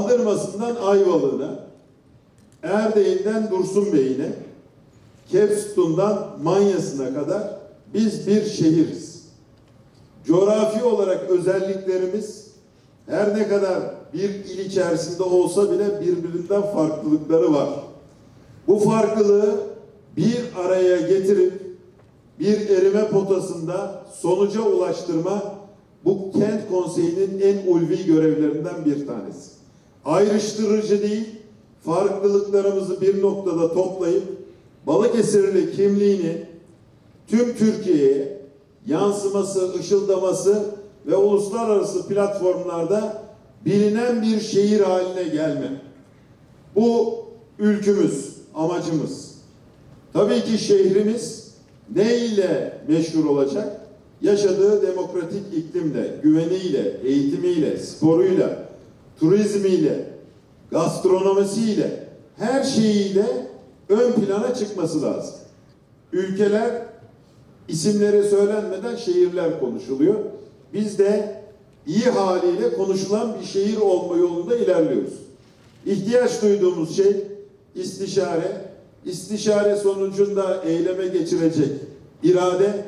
Bandırması'ndan Ayvalık'ına, Erdeğin'den Dursun Bey'ine, Kepstun'dan Manyas'ına kadar biz bir şehiriz. Coğrafi olarak özelliklerimiz her ne kadar bir il içerisinde olsa bile birbirinden farklılıkları var. Bu farklılığı bir araya getirip bir erime potasında sonuca ulaştırma bu kent konseyinin en ulvi görevlerinden bir tanesi. Ayrıştırıcı değil, farklılıklarımızı bir noktada toplayıp Balıkesirli kimliğini tüm Türkiye'ye yansıması, ışıldaması ve uluslararası platformlarda bilinen bir şehir haline gelme. Bu ülkümüz, amacımız. Tabii ki şehrimiz ne ile meşhur olacak? Yaşadığı demokratik iklimle, güveniyle, eğitimiyle, sporuyla, turizmiyle, gastronomisiyle, her şeyiyle ön plana çıkması lazım. Ülkeler isimleri söylenmeden şehirler konuşuluyor. Biz de iyi haliyle konuşulan bir şehir olma yolunda ilerliyoruz. İhtiyaç duyduğumuz şey istişare, istişare sonucunda eyleme geçirecek irade,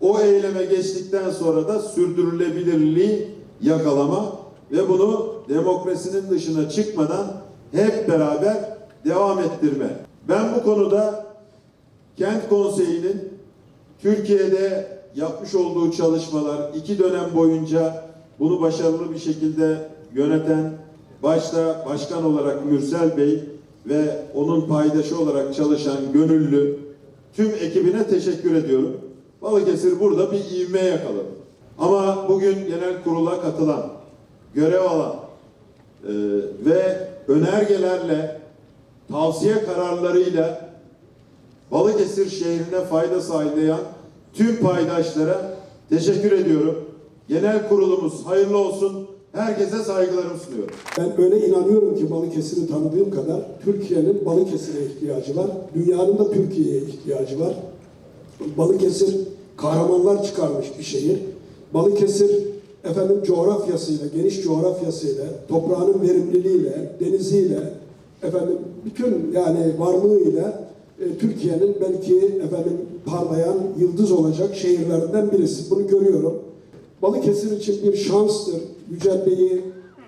o eyleme geçtikten sonra da sürdürülebilirliği yakalama ve bunu demokrasinin dışına çıkmadan hep beraber devam ettirme. Ben bu konuda Kent Konseyi'nin Türkiye'de yapmış olduğu çalışmalar iki dönem boyunca bunu başarılı bir şekilde yöneten başta başkan olarak Mürsel Bey ve onun paydaşı olarak çalışan gönüllü tüm ekibine teşekkür ediyorum. Balıkesir burada bir ivme yakaladı. Ama bugün genel kurula katılan, görev alan e, ve önergelerle, tavsiye kararlarıyla Balıkesir şehrine fayda sağlayan tüm paydaşlara teşekkür ediyorum. Genel kurulumuz hayırlı olsun. Herkese saygılarımı sunuyorum. Ben öyle inanıyorum ki Balıkesir'i tanıdığım kadar Türkiye'nin Balıkesir'e ihtiyacı var. Dünyanın da Türkiye'ye ihtiyacı var. Balıkesir kahramanlar çıkarmış bir şehir. Balıkesir efendim coğrafyasıyla, geniş coğrafyasıyla, toprağının verimliliğiyle, deniziyle, efendim bütün yani varlığıyla e, Türkiye'nin belki efendim parlayan yıldız olacak şehirlerinden birisi. Bunu görüyorum. Balıkesir için bir şanstır. Yücel Bey'i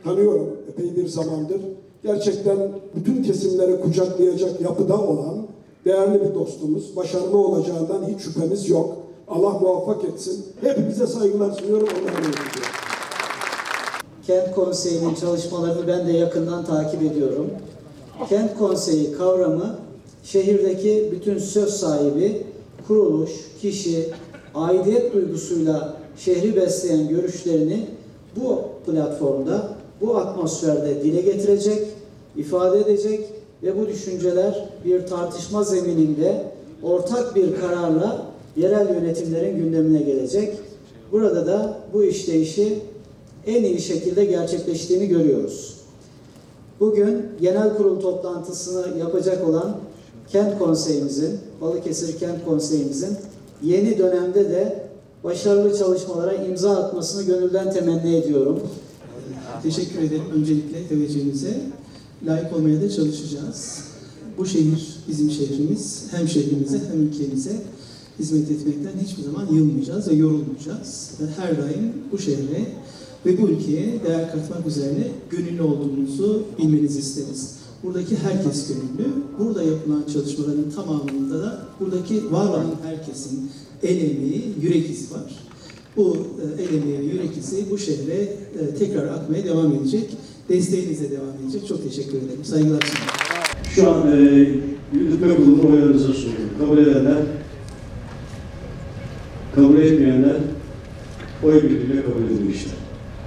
tanıyorum epey bir zamandır. Gerçekten bütün kesimleri kucaklayacak yapıda olan değerli bir dostumuz. Başarılı olacağından hiç şüphemiz yok. Allah muvaffak etsin. Hepinize saygılar sunuyorum. Kent Konseyi'nin çalışmalarını ben de yakından takip ediyorum. Kent Konseyi kavramı şehirdeki bütün söz sahibi, kuruluş, kişi, aidiyet duygusuyla şehri besleyen görüşlerini bu platformda, bu atmosferde dile getirecek, ifade edecek ve bu düşünceler bir tartışma zemininde ortak bir kararla yerel yönetimlerin gündemine gelecek. Burada da bu işleyişi en iyi şekilde gerçekleştiğini görüyoruz. Bugün genel kurul toplantısını yapacak olan Kent Konseyimizin, Balıkesir Kent Konseyimizin yeni dönemde de başarılı çalışmalara imza atmasını gönülden temenni ediyorum. Teşekkür ederim öncelikle teveccühünüze. Layık olmaya da çalışacağız. Bu şehir bizim şehrimiz. Hem şehrimize hem ülkemize hizmet etmekten hiçbir zaman yılmayacağız ve yorulmayacağız. Ve her daim bu şehre ve bu ülkeye değer katmak üzerine gönüllü olduğumuzu bilmenizi isteriz. Buradaki herkes gönüllü. Burada yapılan çalışmaların tamamında da buradaki var olan herkesin el emeği, yürek izi var. Bu e, el emeği, yürek izi bu şehre e, tekrar akmaya devam edecek. Desteğinizle devam edecek. Çok teşekkür ederim. Saygılar sunuyorum. Şu an e, yürütme kurulu oylarınıza sunuyorum. Kabul edenler, kabul etmeyenler oy birliğiyle kabul edilmişler.